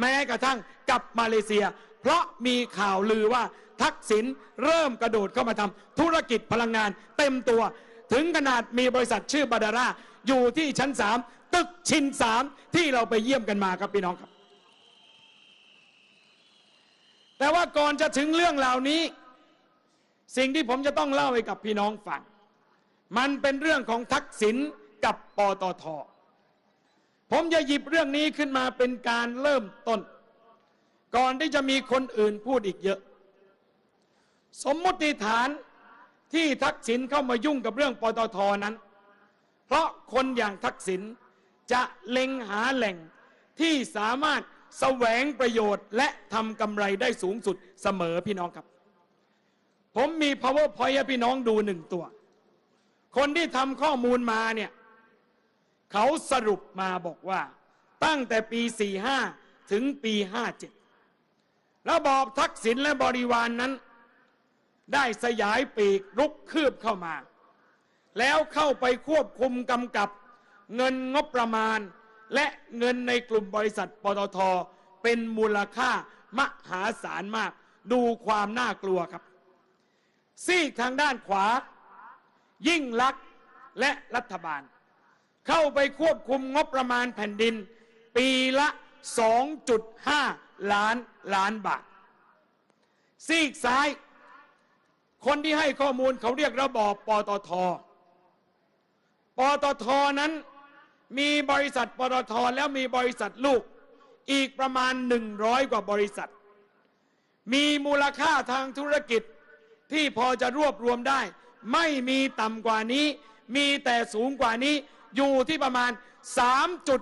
แม้กระทั่งกับมาเลเซีย เพราะมีข่าวลือว่าทักษิณเริ่มกระโดดเข้ามาทำธุรกิจพลังงานเต็มตัว ถึงขนาดมีบริษัทชื่อบาดาร่าอยู่ที่ชั้นสามตึกชินสามที่เราไปเยี่ยมกันมาครับพี่น้องครับ แต่ว่าก่อนจะถึงเรื่องเหล่านี้ สิ่งที่ผมจะต้องเล่าให้กับพี่น้องฟัง มันเป็นเรื่องของทักษิณกับปตท ผมจะหยิบเรื่องนี้ขึ้นมาเป็นการเริ่มต้น ก่อนที่จะมีคนอื่นพูดอีกเยอะ สมมติฐานที่ทักษิณเข้ามายุ่งกับเรื่องปตทนั้น เพราะคนอย่างทักษิณจะเล็งหาแหล่งที่สามารถแสวงประโยชน์ และทำกำไรได้สูงสุดเสมอพี่น้องครับ ผมมี powerpoint ให้พี่น้องดูหนึ่งตัว คนที่ทำข้อมูลมาเนี่ย เขาสรุปมาบอกว่า ตั้งแต่ปี 45 ถึงปี 57 ระบอบทักษิณและบริวารนนั้น ได้สยายปีกรุกคืบเข้ามา แล้วเข้าไปควบคุมกำกับเงินงบประมาณ และเงินในกลุ่มบริษัทปตทเป็นมูลค่ามหาศาลมาก ดูความน่ากลัวครับ ซีกทางด้านขวา ยิ่งลักษณ์และรัฐบาล เข้าไปควบคุมงบประมาณแผ่นดิน ปีละ 2.5 ล้านล้านบาท ซีกซ้าย คนที่ให้ข้อมูลเขาเรียกระบอบปตท ปตทนั้นมีบริษัทปตทแล้วมีบริษัทลูกอีกประมาณ 100 กว่าบริษัท มีมูลค่าทางธุรกิจที่พอจะรวบรวมได้ ไม่มีต่ำกว่านี้ มีแต่สูงกว่านี้ อยู่ที่ประมาณ 3 จุด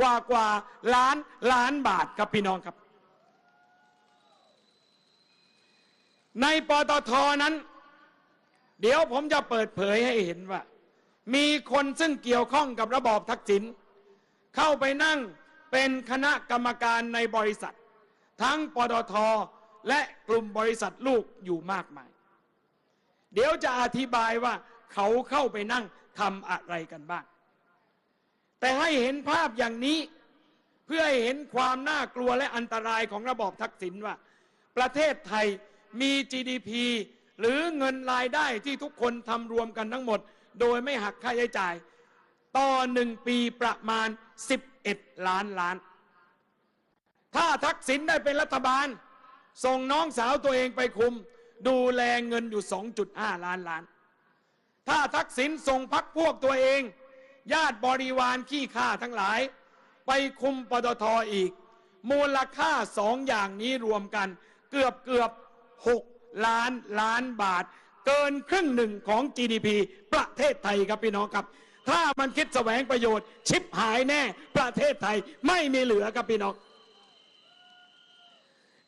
กว่ากว่าล้านล้านบาทครับพี่น้องครับ ในปตทนั้น เดี๋ยวผมจะเปิดเผยให้เห็นว่า มีคนซึ่งเกี่ยวข้องกับระบอบทักษิณเข้าไปนั่งเป็นคณะกรรมการในบริษัท ทั้งปตทและกลุ่มบริษัทลูกอยู่มากมาย เดี๋ยวจะอธิบายว่าเขาเข้าไปนั่ง ทำอะไรกันบ้าง แต่ให้เห็นภาพอย่างนี้เพื่อให้เห็นความน่ากลัวและอันตรายของระบอบทักษิณว่า ประเทศไทยมี GDP หรือเงินรายได้ที่ทุกคนทำรวมกันทั้งหมด โดยไม่หักค่าใช้จ่าย ต่อหนึ่งปีประมาณ 11 ล้านล้าน ถ้าทักษิณได้เป็นรัฐบาล ส่งน้องสาวตัวเองไปคุม ดูแลเงินอยู่ 2.5 ล้านล้าน ถ้าทักษิณส่งพักพวกตัวเอง ญาติบริวารขี้ข้าทั้งหลาย ไปคุมปตทอีก มูลค่าสองอย่างนี้รวมกัน เกือบเกือบ6ล้านล้านบาท เกินครึ่งหนึ่งของ GDP ประเทศไทยครับพี่น้องครับ ถ้ามันคิดแสวงประโยชน์ ชิบหายแน่ ประเทศไทยไม่มีเหลือครับพี่น้อง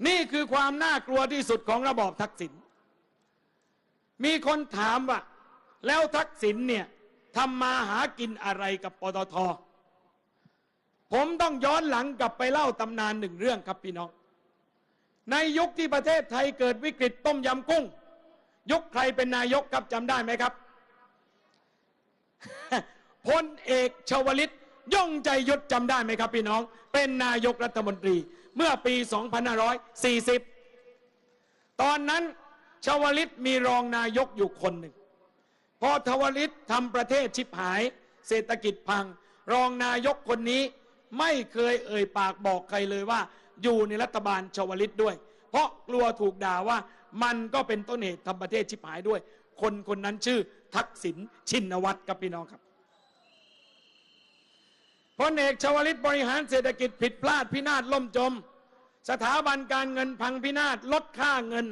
นี่คือความน่ากลัวที่สุดของระบอบทักษิณมีคนถามว่า แล้วทักษิณเนี่ยทำมาหากินอะไรกับปตท ผมต้องย้อนหลังกลับไปเล่าตำนานหนึ่งเรื่องครับพี่น้อง ในยุคที่ประเทศไทยเกิดวิกฤตต้มยำกุ้ง ยุคใครเป็นนายกครับจำได้ไหมครับพลเอกชวลิตย่องใจยุทธจำได้ไหมครับพี่น้อง เป็นนายกรัฐมนตรี เมื่อปี 2540 ตอนนั้นชวลิตมีรองนายกอยู่คนหนึ่ง พอทวลิตทำประเทศชิบหาย เศรษฐกิจพัง รองนายกคนนี้ ไม่เคยเอ่ยปากบอกใครเลยว่า อยู่ในรัฐบาลชวลิตด้วย เพราะกลัวถูกด่าว่ามันก็เป็นต้นเหตุทำประเทศชิบหายด้วย คนคนนั้นชื่อทักษิณชินวัตรครับพี่น้องครับพลเอกชวลิตบริหารเศรษฐกิจผิดพลาดพินาศล่มจม สถาบันการเงินพังพินาศลดค่าเงิน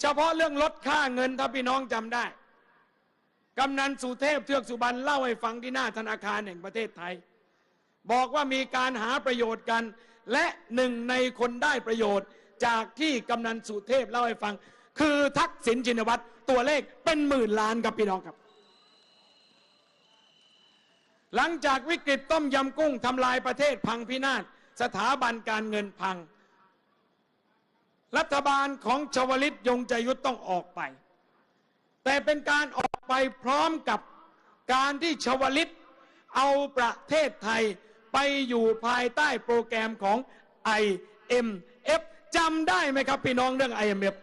เฉพาะเรื่องลดค่าเงินถ้าพี่น้องจำได้ กำนันสุเทพเทือกสุบรรณเล่าให้ฟังที่หน้าธนาคารแห่งประเทศไทย บอกว่ามีการหาประโยชน์กัน และหนึ่งในคนได้ประโยชน์ จากที่กำนันสุเทพเล่าให้ฟัง คือทักษิณชินวัตรตัวเลขเป็นหมื่นล้านครับพี่น้องครับ หลังจากวิกฤตต้มยำกุ้งทำลายประเทศพังพินาศสถาบันการเงินพัง รัฐบาลของชวลิตยงใจยุทธต้องออกไป แต่เป็นการออกไปพร้อมกับการที่ชวลิต เอาประเทศไทยไปอยู่ภายใต้โปรแกรมของ IMF จำได้ไหมครับพี่น้องเรื่อง IMF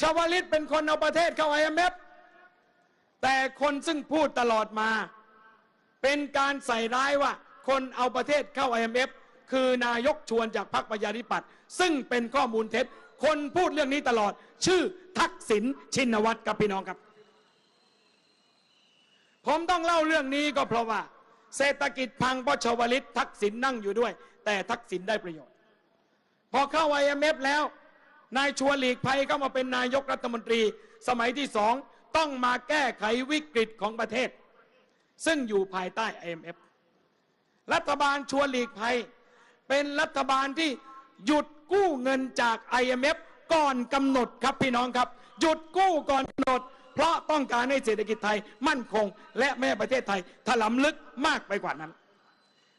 ชาวลิตเป็นคนเอาประเทศเข้า IMF แต่คนซึ่งพูดตลอดมา เป็นการใส่ร้ายว่า คนเอาประเทศเข้า IMF คือนายกชวนจากพรรคประชาธิปัตย์ซึ่งเป็นข้อมูลเท็จ คนพูดเรื่องนี้ตลอด ชื่อทักษิณชินวัตรกับพี่น้องครับ ผมต้องเล่าเรื่องนี้ก็เพราะว่า เศรษฐกิจพังเพราะชวลิตทักษิณนั่งอยู่ด้วย แต่ทักษิณได้ประโยชน์ พอเข้า IMF แล้วนายชวร์หลีกภัยเข้ามาเป็นนายกรัฐมนตรี สมัยที่สองต้องมาแก้ไขวิกฤตของประเทศ ซึ่งอยู่ภายใต้ IMF รัฐบาลชวร์หลีกภัย เป็นรัฐบาลที่หยุด กู้เงินจาก IMF ก่อนกำหนดครับพี่น้องครับ หยุดกู้ก่อนกำหนด เพราะต้องการให้เศรษฐกิจไทยมั่นคง และแม้ประเทศไทยถลำลึกมากไปกว่านั้น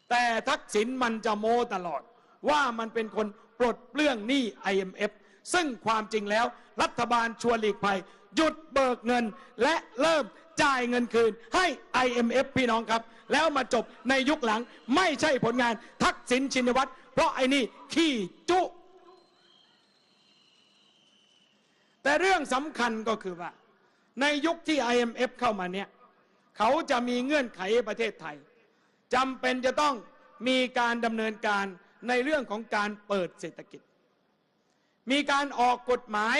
แต่ทักษิณมันจะโมตลอด ว่ามันเป็นคนปลดเปลื้องหนี้ IMF ซึ่งความจริงแล้วรัฐบาลชวนหลีกภัย หยุดเบิกเงินและเริ่มจ่ายเงินคืนให้ IMF พี่น้องครับ แล้วมาจบในยุคหลังไม่ใช่ผลงานทักษิณชินวัตรเพราะไอ้นี่ขี้จุ แต่เรื่องสำคัญก็คือว่า ในยุคที่ IMF เข้ามาเนี่ยเขาจะมีเงื่อนไขให้ประเทศไทยจำเป็นจะต้องมีการดำเนินการในเรื่องของการเปิดเศรษฐกิจ มีการออกกฎหมาย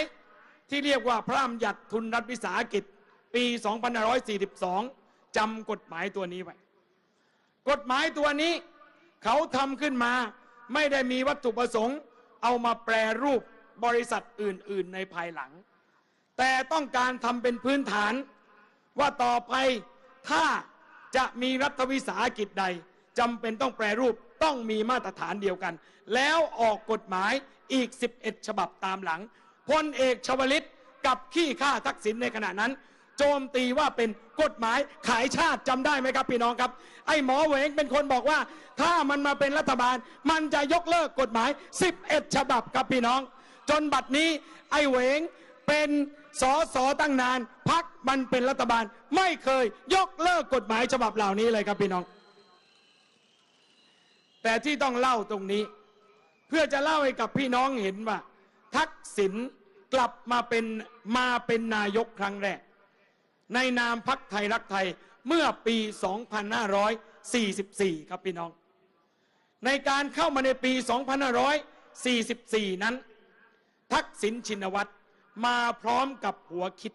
ที่เรียกว่าพระราชบัญญัติทุนรัฐวิสาหกิจ ปี 2542จำกฎหมายตัวนี้ไว้ กฎหมายตัวนี้เขาทำขึ้นมาไม่ได้มีวัตถุประสงค์ เอามาแปรรูป บริษัทอื่น ๆ ในภายหลัง แต่ต้องการทำเป็นพื้นฐาน ว่าต่อไปถ้าจะมีรัฐวิสาหกิจใดจำเป็นต้องแปรรูปต้องมีมาตรฐานเดียวกัน แล้วออกกฎหมายอีก 11 ฉบับตามหลังพลเอกชวลิตกับขี้ข้าทักษิณในขณะนั้น โจมตีว่าเป็นกฎหมายขายชาติจำได้ไหมครับพี่น้องครับ ไอ้หมอเหวงเป็นคนบอกว่า ถ้ามันมาเป็นรัฐบาล มันจะยกเลิกกฎหมาย 11 ฉบับครับพี่น้อง จนบัดนี้ ไอ้เหวงเป็นสอสอตั้งนานพักมันเป็นรัฐบาล ไม่เคยยกเลิกกฎหมายฉบับเหล่านี้เลยครับพี่น้อง แต่ที่ต้องเล่าตรงนี้ เพื่อจะเล่าให้กับพี่น้องเห็นว่า ทักษิณกลับมาเป็นมาเป็นนายกครั้งแรก ในนามพักไทยรักไทยเมื่อปี 2544 ครับพี่น้อง ในการเข้ามาในปี 2544 นั้น ทักษิณชินวัตรมาพร้อมกับหัวคิด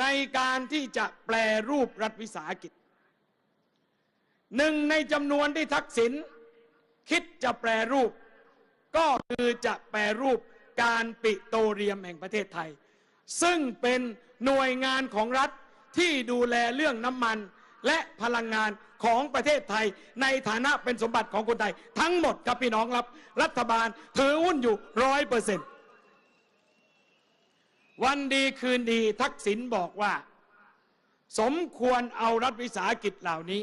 ในการที่จะแปลรูปรัฐวิสาหกิจ หนึ่งในจำนวนที่ทักษิณคิดจะแปรรูป ก็คือจะแปรรูปการปิโตเลียมแห่งประเทศไทย ซึ่งเป็นหน่วยงานของรัฐที่ดูแลเรื่องน้ำมันและพลังงาน ของประเทศไทย ในฐานะเป็นสมบัติของคนไทย ทั้งหมดครับพี่น้องครับ รัฐบาลถือหุ้นอยู่ร้อยเปอร์เซ็นต์วันดีคืนดีทักษิณบอกว่า สมควรเอารัฐวิสาหกิจเหล่านี้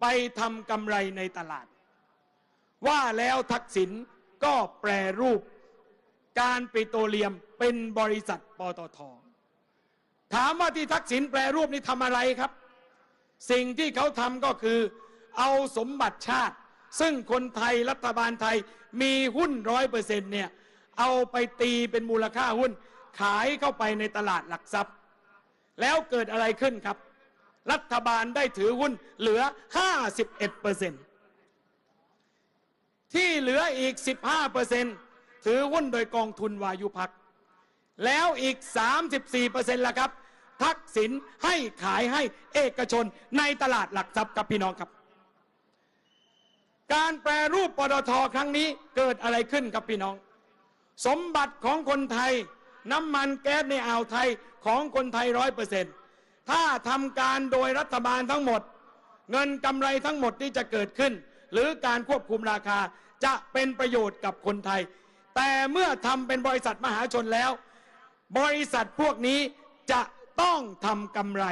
ไปทำกำไรในตลาด ว่าแล้วทักษิณก็แปรรูป การปิโตรเลียมเป็นบริษัทปตทถามว่าที่ทักษิณแปรรูปนี่ทำอะไรครับ สิ่งที่เขาทำก็คือ เอาสมบัติชาติ ซึ่งคนไทยรัฐบาลไทยมีหุ้นร้อยเปอร์เซ็นต์เนี่ย เอาไปตีเป็นมูลค่าหุ้น ขายเข้าไปในตลาดหลักทรัพย์ แล้วเกิดอะไรขึ้นครับ รัฐบาลได้ถือหุ้นเหลือ 51เปอร์เซ็นต์ที่เหลืออีก 15เปอร์เซ็นต์ถือหุ้นโดยกองทุนวายุพักแล้วอีก 34เปอร์เซ็นต์ละครับ ทักษิณให้ขายให้เอกชนในตลาดหลักทรัพย์กับพี่น้องครับ การแปรรูปปตทครั้งนี้เกิดอะไรขึ้นกับพี่น้อง สมบัติของคนไทย น้ำมันแก๊สในอ่าวไทยของคนไทยร้อยเปอร์เซ็นต์ถ้าทำการโดยรัฐบาลทั้งหมด เงินกำไรทั้งหมดที่จะเกิดขึ้น หรือการควบคุมราคาจะเป็นประโยชน์กับคนไทย แต่เมื่อทำเป็นบริษัทมหาชนแล้ว บริษัทพวกนี้จะ ต้องทำกำไร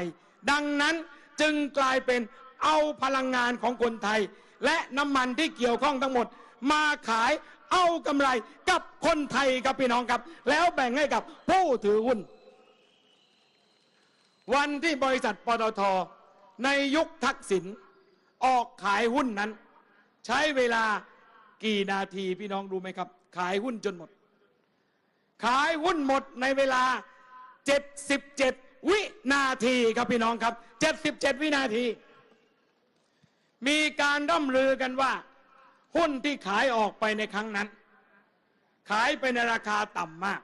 ดังนั้นจึงกลายเป็นเอาพลังงานของคนไทย และน้ำมันที่เกี่ยวข้องทั้งหมด มาขายเอากำไรกับคนไทยครับพี่น้องครับ แล้วแบ่งให้กับผู้ถือหุ้น วันที่บริษัทปตทในยุคทักษิณออกขายหุ้นนั้น ใช้เวลากี่นาทีพี่น้องรู้ไหมครับ ขายหุ้นจนหมด ขายหุ้นหมดในเวลา 77 วินาทีครับพี่น้องครับ 77 วินาที มีการร่ำลือกันว่า หุ้นที่ขายออกไปในครั้งนั้น ขายไปในราคาต่ำมาก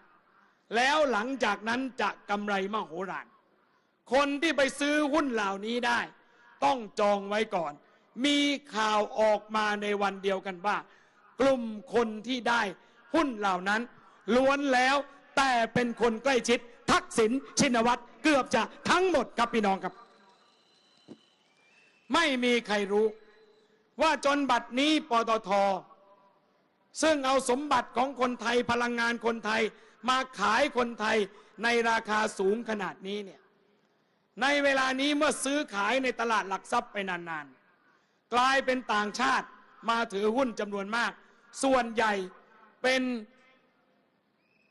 แล้วหลังจากนั้นจะกำไรมโหฬารคนที่ไปซื้อหุ้นเหล่านี้ได้ ต้องจองไว้ก่อน มีข่าวออกมาในวันเดียวกันว่า กลุ่มคนที่ได้หุ้นเหล่านั้น ล้วนแล้วแต่เป็นคนใกล้ชิดทักษิณชินวัตร เกือบจะทั้งหมดครับพี่น้องครับ ไม่มีใครรู้ ว่าจนบัดนี้ปตท ซึ่งเอาสมบัติของคนไทยพลังงานคนไทย มาขายคนไทยในราคาสูงขนาดนี้เนี่ยในเวลานี้เมื่อซื้อขายในตลาดหลักทรัพย์ไปนานๆ กลายเป็นต่างชาติมาถือหุ้นจำนวนมาก ส่วนใหญ่เป็น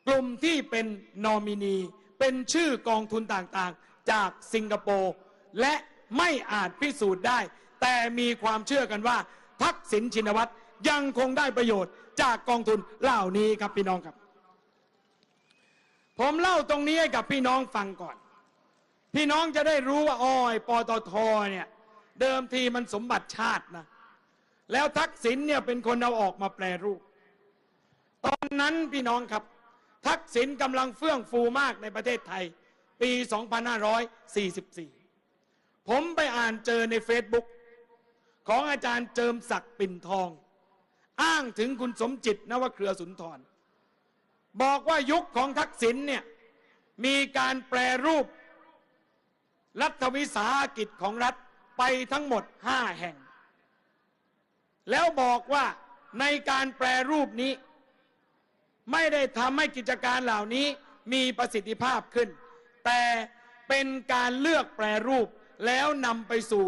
กลุ่มที่เป็นนอมินี เป็นชื่อกองทุนต่างๆ จากสิงคโปร์และไม่อาจพิสูจน์ได้ แต่มีความเชื่อกันว่า ทักษิณชินวัตรยังคงได้ประโยชน์จากกองทุนเหล่านี้ครับพี่น้องครับ ผมเล่าตรงนี้ให้กับพี่น้องฟังก่อน พี่น้องจะได้รู้ว่าอ้อยปตทเนี่ยเดิมทีมันสมบัติชาตินะแล้วทักษิณเนี่ยเป็นคนเอาออกมาแปลรูป ตอนนั้นพี่น้องครับ ทักษิณกำลังเฟื่องฟูมากในประเทศไทย ปี 2544 ผมไปอ่านเจอในเฟซบุ๊กของอาจารย์เจิมศักดิ์ปิ่นทอง อ้างถึงคุณสมจิตนวเครือสุนทร บอกว่ายุคของทักษิณเนี่ยมีการแปรรูป รัฐวิสาหกิจของรัฐไปทั้งหมด 5 แห่ง แล้วบอกว่าในการแปรรูปนี้ ไม่ได้ทำให้กิจการเหล่านี้มีประสิทธิภาพขึ้น แต่เป็นการเลือกแปรรูปแล้วนำไปสู่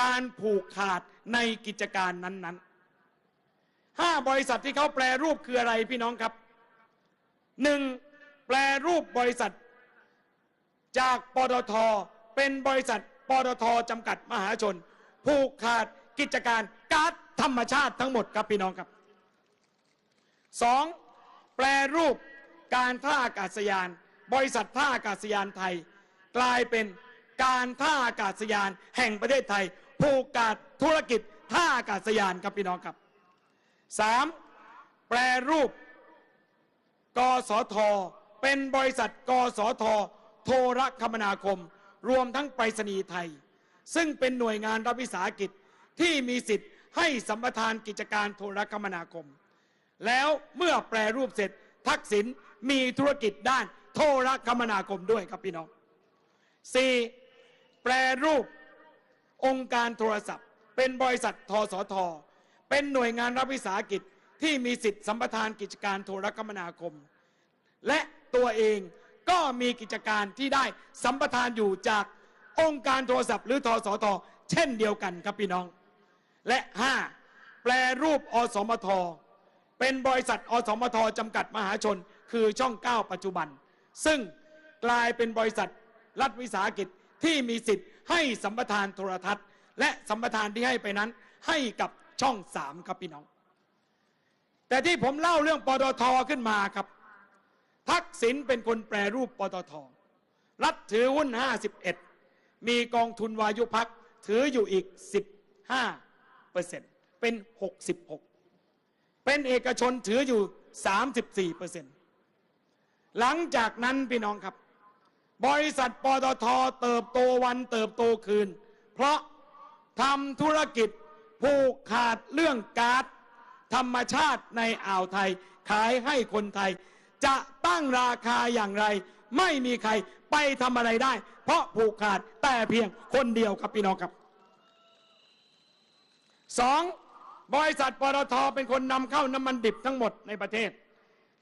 การผูกขาดในกิจการนั้นๆห้าบริษัทที่เขาแปรรูปคืออะไรพี่น้องครับหนึ่งแปรรูปบริษัท จากปตทเป็นบริษัทปตทจำกัดมหาชน ผูกขาดกิจการก๊าซธรรมชาติทั้งหมดครับพี่น้องครับสอง แปรรูปการท่าอากาศยาน บริษัทท่าอากาศยานไทย กลายเป็นการท่าอากาศยานแห่งประเทศไทย ผูกขาดธุรกิจท่าอากาศยานครับพี่น้องครับสามแปรรูป กสท เป็นบริษัทกสท โทรคมนาคม รวมทั้งไปรษณีย์ไทย ซึ่งเป็นหน่วยงานรัฐวิสาหกิจที่มีสิทธิ์ให้สัมปทานกิจการโทรคมนาคม แล้วเมื่อแปรรูปเสร็จ ทักษิณมีธุรกิจด้านโทรคมนาคมด้วยครับพี่น้อง 4. แปรรูปองค์การโทรศัพท์ เป็นบริษัททสท เป็นหน่วยงานรัฐวิสาหกิจที่มีสิทธิสัมปทานกิจการโทรคมนาคม และตัวเองก็มีกิจการที่ได้สัมปทานอยู่จากองค์การโทรศัพท์หรือทสท เช่นเดียวกันครับพี่น้อง และ 5. แปรรูปอสมท เป็นบริษัทอสมทจำกัดมหาชน คือช่อง 9 ปัจจุบัน ซึ่งกลายเป็นบริษัทรัฐวิสาหกิจที่มีสิทธิ์ให้สัมปทานโทรทัศน์ และสัมปทานที่ให้ไปนั้น ให้กับช่อง3ครับพี่น้อง แต่ที่ผมเล่าเรื่องปตทขึ้นมาครับ ทักษิณเป็นคนแปรรูปปตท รัฐถือหุ้น 51 มีกองทุนวายุพักถืออยู่อีก 15เปอร์เซ็นต์เป็น 66 เป็นเอกชนถืออยู่ 34เปอร์เซ็นต์หลังจากนั้นพี่น้องครับ บริษัทปตทเติบโตวันเติบโตคืน เพราะทำธุรกิจผูกขาดเรื่องก๊าซธรรมชาติในอ่าวไทย ขายให้คนไทย จะตั้งราคาอย่างไร ไม่มีใครไปทำอะไรได้ เพราะผูกขาดแต่เพียงคนเดียวครับพี่น้องครับสอง บริษัทปตทเป็นคนนำเข้าน้ำมันดิบทั้งหมดในประเทศ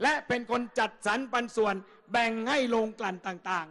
และเป็นคนจัดสรรปันส่วนแบ่งให้โรงกลั่นต่าง